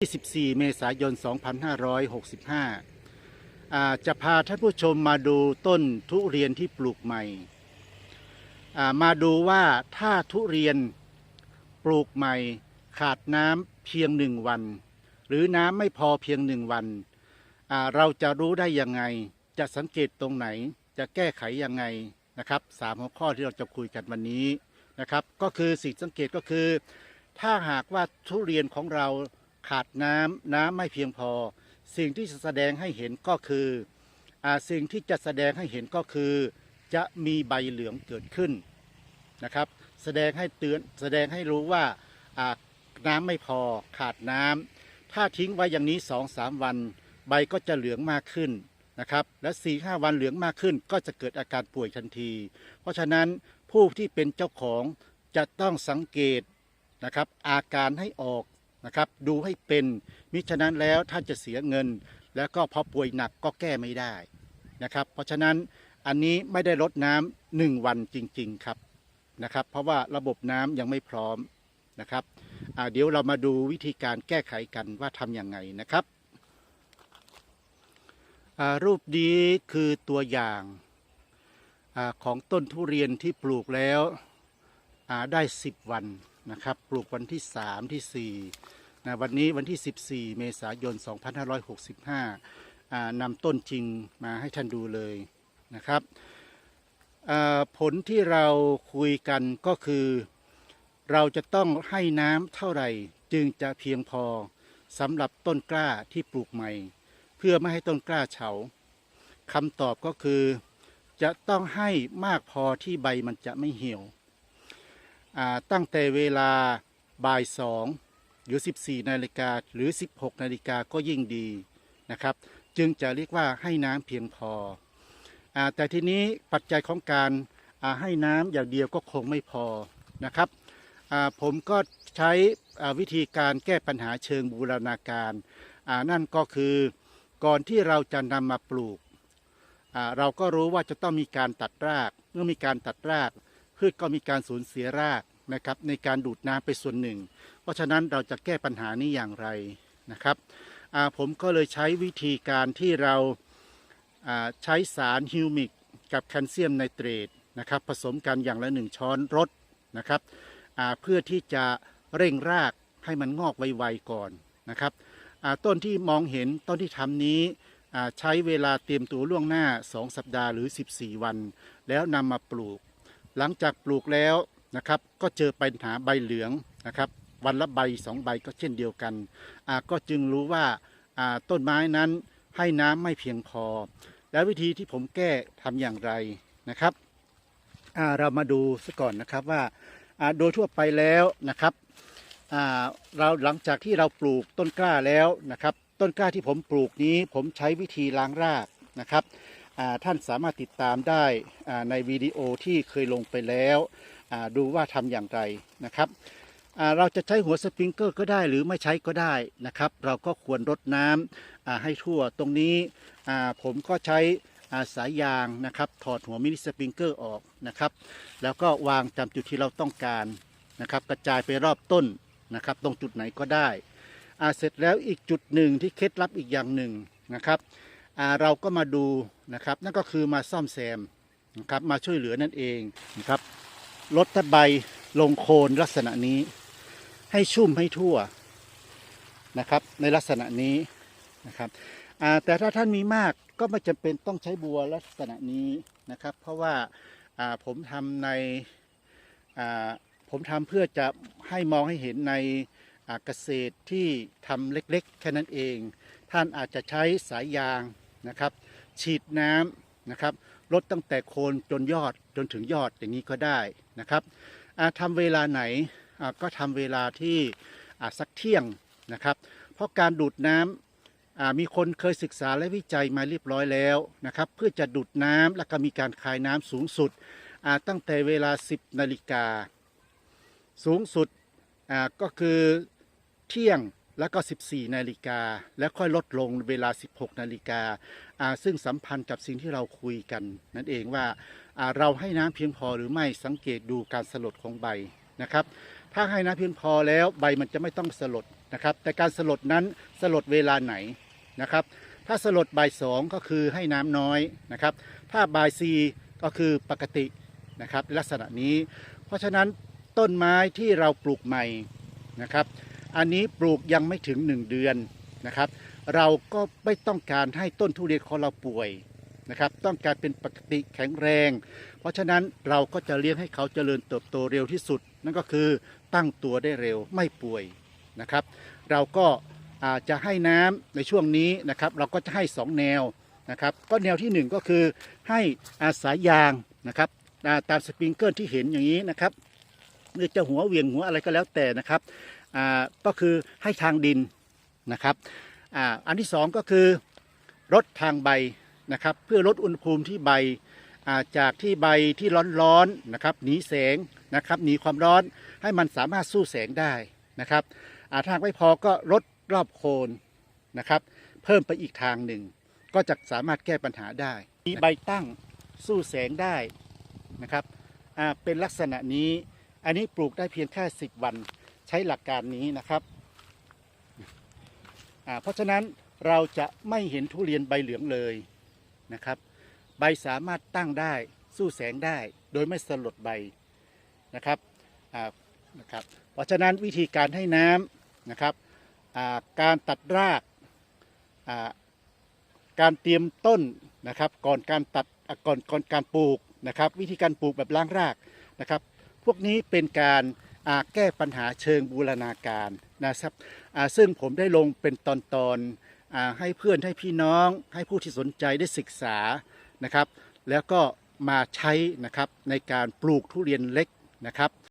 24 เมษายน 2565อ่าจะพาท่านผู้ชมมาดูต้นทุเรียนที่ปลูกใหม่ มาดูว่าถ้าทุเรียนปลูกใหม่ ขาดน้ำเพียงหนึ่งวัน หรือน้ำไม่พอเพียงหนึ่งวัน เราจะรู้ได้ยังไง จะสังเกตตรงไหน จะแก้ไขยังไงนะครับสามหัวข้อที่เราจะคุยกันวันนี้นะครับ ก็คือสิ่งสังเกตก็คือ ถ้าหากว่าทุเรียนของเรา ขาดน้ำน้ำไม่เพียงพอ สิ่งที่จะแสดงให้เห็นก็คืออาสิ่งที่จะแสดงให้เห็นก็คือ จะมีใบเหลืองเกิดขึ้นนะครับ แสดงให้เตือนแสดงให้รู้ว่าอ่าน้ำไม่พอขาดน้ำถ้าทิ้งไว้อย่างนี้สองสามวัน ใบก็จะเหลืองมากขึ้นนะครับ และ4ีหวันเหลืองมากขึ้น ก็จะเกิดอาการป่วยทันที เพราะฉะนั้นผู้ที่เป็นเจ้าของจะต้องสังเกตนะครับอาการให้ออก นะครับ ดูให้เป็นมิฉะนั้นแล้วท่านจะเสียเงิน แล้วก็พอป่วยหนักก็แก้ไม่ได้นะครับ เพราะฉะนั้นอันนี้ไม่ได้ลดน้ำหนึ่งวันจริง ๆ ครับนะครับ เพราะว่าระบบน้ำยังไม่พร้อมนะครับเดี๋ยวเรามาดูวิธีการแก้ไขกันว่าทำอย่างไงนะครับ รูปนี้คือตัวอย่างอของต้นทุเรียนที่ปลูกแล้วได้ 10 วันนะครับ ปลูกวันที่ 3 ที่ 4 นะวันนี้วันที่ 14 เมษายน 2565นำต้นจริงมาให้ท่านดูเลยนะครับผลที่เราคุยกันก็คือ เราจะต้องให้น้ำเท่าไหร่จึงจะเพียงพอสำหรับต้นกล้าที่ปลูกใหม่ เพื่อไม่ให้ต้นกล้าเฉาคำตอบก็คือจะต้องให้มากพอที่ใบมันจะไม่เหี่ยวตั้งแต่เวลาบ่ายสอง หรือ 14 นาฬิกาหรือ 16 นาฬิกาก็ยิ่งดีนะครับ จึงจะเรียกว่าให้น้ำเพียงพออแต่ทีนี้ปัจจัยของการให้น้ำอย่างเดียวก็คงไม่พอนะครับผมก็ใช้วิธีการแก้ปัญหาเชิงบูรณาการนั่นก็คือก่อนที่เราจะนำมาปลูก เราก็รู้ว่าจะต้องมีการตัดราก เมื่อมีการตัดรากพืชก็มีการสูญเสียราก นะครับในการดูดน้ำไปส่วนหนึ่ง เพราะฉะนั้นเราจะแก้ปัญหานี้อย่างไรนะครับผมก็เลยใช้วิธีการที่เราใช้สารฮิวมิกกับแคลเซียมไนเตรตนะครับผสมกันอย่างละหนึ่งช้อนรดนะครับเพื่อที่จะเร่งรากให้มันงอกไวๆก่อนนะครับต้นที่มองเห็นต้นที่ทำนี้ใช้เวลาเตรียมตัวล่วงหน้า 2 สัปดาห์หรือ 14 วัน แล้วนำมาปลูก หลังจากปลูกแล้ว นะครับ ก็เจอปัญหาใบเหลืองนะครับ วันละใบสองใบก็เช่นเดียวกันอ่าก็จึงรู้ว่าาต้นไม้นั้นให้น้ำไม่เพียงพอ แล้ววิธีที่ผมแก้ทำอย่างไรนะครับเรามาดูซะก่อนนะครับว่าาโดยทั่วไปแล้วนะครับเราหลังจากที่เราปลูกต้นกล้าแล้วนะครับ ต้นกล้าที่ผมปลูกนี้ผมใช้วิธีล้างรากนะครับท่านสามารถติดตามได้ในวิดีโอที่เคยลงไปแล้ว ดูว่าทำอย่างไรนะครับเราจะใช้หัวสปริงเกอร์ก็ได้หรือไม่ใช้ก็ได้นะครับ เราก็ควรรดน้ำอ่าให้ทั่วตรงนี้ผมก็ใช้าสายยางนะครับถอดหัวมินิสปริงเกอร์ออกนะครับ แล้วก็วางตามจุดที่เราต้องการนะครับ กระจายไปรอบต้นนะครับ ตรงจุดไหนก็ได้อาเสร็จแล้วอีกจุดหนึ่งที่เคล็ดลับอีกอย่างหนึ่งนะครับเราก็มาดูนะครับ นั่นก็คือมาซ่อมแซมนะครับมาช่วยเหลือนั่นเองนะครับ ลดตะใบลงโคนลักษณะนี้ ให้ชุ่มให้ทั่วนะครับ ในลักษณะนี้นะครับแต่ถ้าท่านมีมากก็ไม่จำเป็นต้องใช้บัวลักษณะนี้นะครับ เพราะว่าผมทำในผมทำเพื่อจะให้มองให้เห็นในเกษตรที่ทำเล็กๆ แค่นั้นเอง ท่านอาจจะใช้สายยางนะครับ ฉีดน้ำ นะครับลดตั้งแต่โคนจนยอดจนถึงยอดอย่างนี้ก็ได้นะครับอ่าทำเวลาไหนอ่าก็ทำเวลาที่สักเที่ยงนะครับ เพราะการดูดน้ำมีคนเคยศึกษาและวิจัยมาเรียบร้อยแล้วนะครับเพื่อจะดูดน้ำและก็มีการคายน้ำสูงสุดตั้งแต่เวลา 10นาฬิกาสูงสุดก็คือเที่ยง แล้วก็ 14 นาฬิกา แล้วค่อยลดลงเวลา 16 นาฬิกาซึ่งสัมพันธ์กับสิ่งที่เราคุยกัน นั่นเองว่าอ่าเราให้น้ำเพียงพอหรือไม่สังเกตดูการสลดของใบนะครับ ถ้าให้น้ำเพียงพอแล้วใบมันจะไม่ต้องสลดนะครับ แต่การสลดนั้นสลดเวลาไหนนะครับ ถ้าสลดบ่ายสองก็คือให้น้ำน้อยนะครับ ถ้าบ่ายสี่ก็คือปกตินะครับลักษณะนี้ เพราะฉะนั้นต้นไม้ที่เราปลูกใหม่นะครับ อันนี้ปลูกยังไม่ถึง 1 เดือนนะครับ เราก็ไม่ต้องการให้ต้นทุเรียนของเราป่วยนะครับ ต้องการเป็นปกติแข็งแรง เพราะฉะนั้นเราก็จะเลี้ยงให้เขาเจริญเติบโตเร็วที่สุด นั่นก็คือตั้งตัวได้เร็วไม่ป่วยนะครับ เราก็อาจจะให้น้ำในช่วงนี้นะครับ เราก็จะให้ 2 แนวนะครับ ก็แนวทีหนึ่1 ก็คือให้อาศัยยางนะครับตามสปริงเกิลที่เห็นอย่างนี้นะครับหรือจะหัวเวียงหัวอะไรก็แล้วแต่นะครับ ก็คือให้ทางดินนะครับออันที่สองก็คือลดทางใบนะครับ เพื่อลดอุณหภูมิที่ใบาจากที่ใบที่ร้อนๆนนะครับหนีแสงนะครับหนีความร้อนให้มันสามารถสู้แสงได้นะครับาถ้าหากไม่พอก็ลดรอบโคนนะครับ เพิ่มไปอีกทางหนึ่ง ก็จะสามารถแก้ปัญหาได้ มีใบตั้งสู้แสงได้นะครับเป็นลักษณะนี้อันนี้ปลูกได้เพียงแค่ 10 วัน ใช้หลักการนี้นะครับ เพราะฉะนั้นเราจะไม่เห็นทุเรียนใบเหลืองเลยนะครับ ใบสามารถตั้งได้สู้แสงได้โดยไม่สลดใบนะครับนะครับ เพราะฉะนั้นวิธีการให้น้ำนะครับการตัดรากการเตรียมต้นนะครับก่อนการตัดก่อนก่อนการปลูกนะครับ วิธีการปลูกแบบล้างรากนะครับ พวกนี้เป็นการ แก้ปัญหาเชิงบูรณาการนะครับซึ่งผมได้ลงเป็นตอนตอนๆให้เพื่อนให้พี่น้อง ให้ผู้ที่สนใจได้ศึกษานะครับ แล้วก็มาใช้นะครับในการปลูกทุเรียนเล็กนะครับ